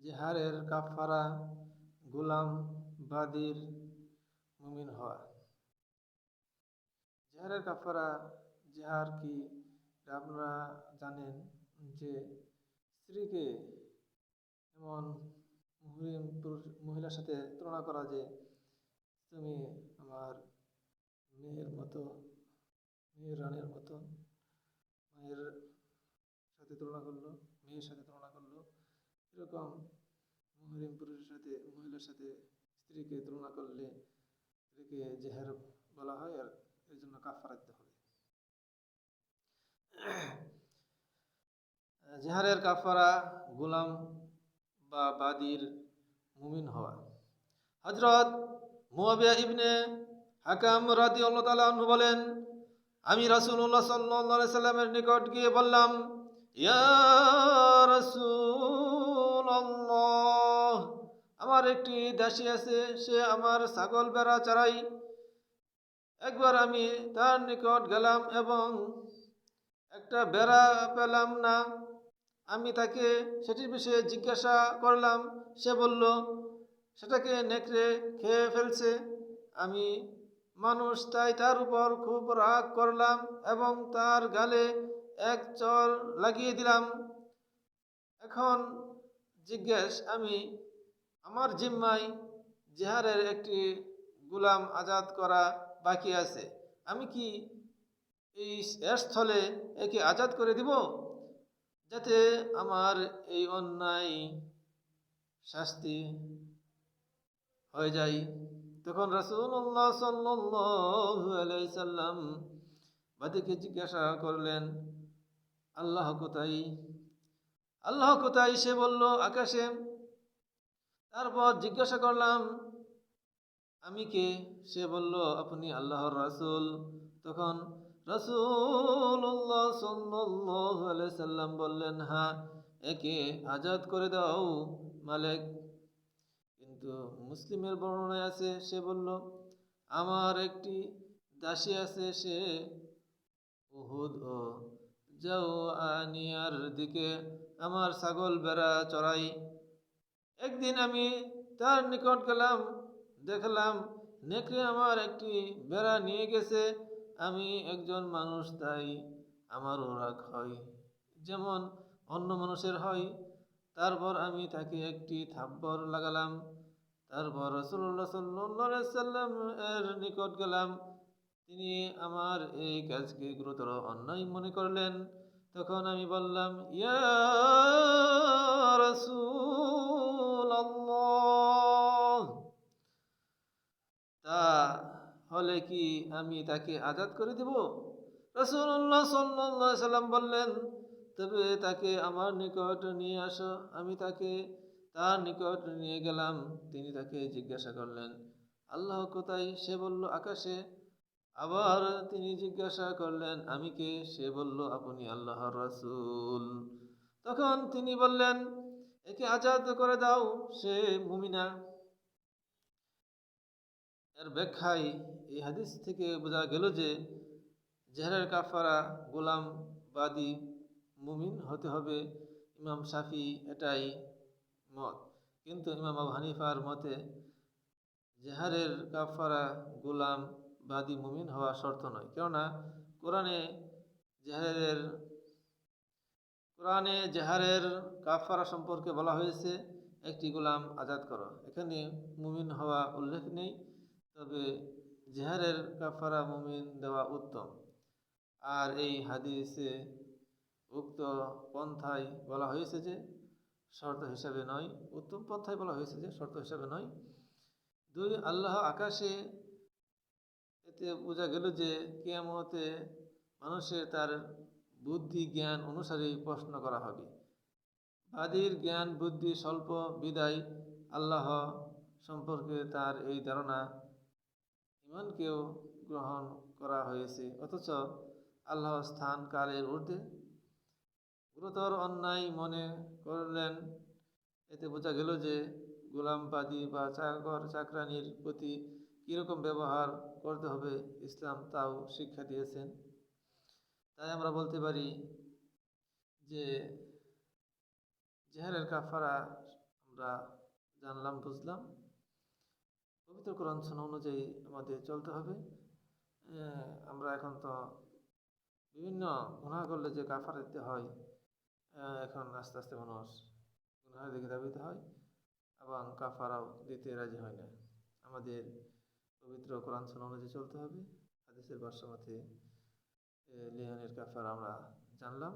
জেহারের কাফারা গোলাম বাদির মুমিন হওয়া জেহারের কাফারা জেহার কি? আপনারা জানেন যে স্ত্রীকে এমন মুহরিম মহিলার সাথে তুলনা করা যে তুমি আমার মেয়ের মতো, মেয়ের রানের মতো, মায়ের সাথে তুলনা করল, মেয়ের সাথে তুলনা করল। মুহরিম পুরুষের সাথে, মহিলার সাথে স্ত্রীকে তুলনা করলে স্ত্রীকে বলা হয় আর এর জন্য হবে। জেহারের কাফারা গোলাম বা বাদির মুমিন হওয়া। হজরত মুয়াবিয়া ইবনে হাকাম রাদি আল্লাহ বলেন, আমি রাসুল্লাহ সাল্লাহ সাল্লামের নিকট গিয়ে বললাম, ইয়া আমার একটি দাসী আছে, সে আমার ছাগল বেড়া চড়াই। একবার আমি তার নিকট গেলাম এবং একটা বেড়া পেলাম না। আমি তাকে সেটির বিষয়ে জিজ্ঞাসা করলাম। সে বলল, সেটাকে নেকড়ে খেয়ে ফেলছে। আমি মানুষ, তাই তার উপর খুব রাগ করলাম এবং তার গালে এক চর লাগিয়ে দিলাম। এখন জিজ্ঞেস, আমি আমার জিম্মায় জেহারের একটি গুলাম আজাদ করা বাকি আছে। আমি কি এই স্থলে একে আজাদ করে দিব? যাতে আমার এই অন্যায় শাস্তি হয়ে যায়। তখন রাসুল্লাহ সাল্লাম বাদিকে জিজ্ঞাসা করলেন, আল্লাহ কোথায়? আল্লাহ কোথায়? সে বলল, আকাশে। তারপর জিজ্ঞাসা করলাম, আমি কে? সে বলল, আপনি আল্লাহর রাসুল। তখন রাসুল্লাহ সাল্লাম বললেন হ্যাঁ একে আজাদ করে দাও, মালিক। কিন্তু মুসলিমের বর্ণনায় আছে, সে বলল, আমার একটি দাসী আছে, সে উহুদ ও যাও আনিয়ার দিকে আমার ছাগল বেড়া চড়াই। একদিন আমি তার নিকট গেলাম, দেখলাম নেকড়ে আমার একটি বেড়া নিয়ে গেছে, আমি একজন মানুষ, তাই আমারও রাগ হয়। যেমন অন্য মানুষের হয়, তারপর আমি তাকে একটি থাব্বর লাগালাম। তারপর রসুল্লাহ সাল্লাহ সাল্লাম এর নিকট গেলাম। তিনি আমার এই কাজকে গুরুতর অন্যায় মনে করলেন। তখন আমি বললাম, ইয়া রাসূলাল্লাহ তা হলে কি আমি তাকে আজাদ করে দিব? রসুল্লাহ সাল্লাহ সাল্লাম বললেন, তবে তাকে আমার নিকট নিয়ে আসো। আমি তাকে তার নিকট নিয়ে গেলাম। তিনি তাকে জিজ্ঞাসা করলেন, আল্লাহ কোথায়? সে বলল, আকাশে। আবার তিনি জিজ্ঞাসা করলেন, আমি কে? সে বলল, আপনি আল্লাহর রাসূল। তখন তিনি বললেন, একে আজাদ করে দাও, সে মুমিনা এর ব্যাখ্যায় এই হাদিস থেকে বোঝা গেল যে জেহারের কাফারা গোলাম বাদী মুমিন হতে হবে। ইমাম শাফি এটাই মত। কিন্তু ইমাম আবু হানিফার মতে জেহারের কাফারা গোলাম বাদী মুমিন হওয়া শর্ত নয়। কেননা কোরআনে জেহারের কোরআনে জেহারের কাফারা সম্পর্কে বলা হয়েছে, একটি গোলাম আজাদ করো। এখানে মুমিন হওয়া উল্লেখ নেই। তবে জেহারের কাফারা মুমিন দেওয়া উত্তম। আর এই হাদিসে উক্ত পন্থায় বলা হয়েছে যে, শর্ত হিসাবে নয়, উত্তম পন্থায় বলা হয়েছে যে, শর্ত হিসাবে নয়। দুই, আল্লাহ আকাশে এতে বোঝা গেল যে, কেয়ামতে মানুষের তার বুদ্ধি জ্ঞান অনুসারেই প্রশ্ন করা হবে। বাদীর জ্ঞান, বুদ্ধি, স্বল্প বিদায় আল্লাহ সম্পর্কে তার এই ধারণা ইমানকেও গ্রহণ করা হয়েছে। অথচ আল্লাহ স্থান কালের ঊর্ধ্বে গুরুতর অন্যায় মনে করলেন। এতে বোঝা গেল যে গোলামবাদী বা চাকর চাকরানির প্রতি কীরকম ব্যবহার করতে হবে, ইসলাম তাও শিক্ষা দিয়েছেন। তাই আমরা বলতে পারি যে জেহারের কাফারা আমরা আমরা জানলাম, বুঝলাম। পবিত্র কোরআন শোনা অনুযায়ী আমাদের চলতে হবে। আমরা এখন তো বিভিন্ন গুণা করলে যে কাফার দিতে হয় এখন আস্তে আস্তে মানুষ গুনাহের দিকে ধাবিত হয় এবং কাফারাও দিতে রাজি হয় না। আমাদের পবিত্র কোরআন শোনা অনুযায়ী চলতে হবে। হাদিসের ভাষ্যমতে লিয়ানের কাফার আমরা জানলাম।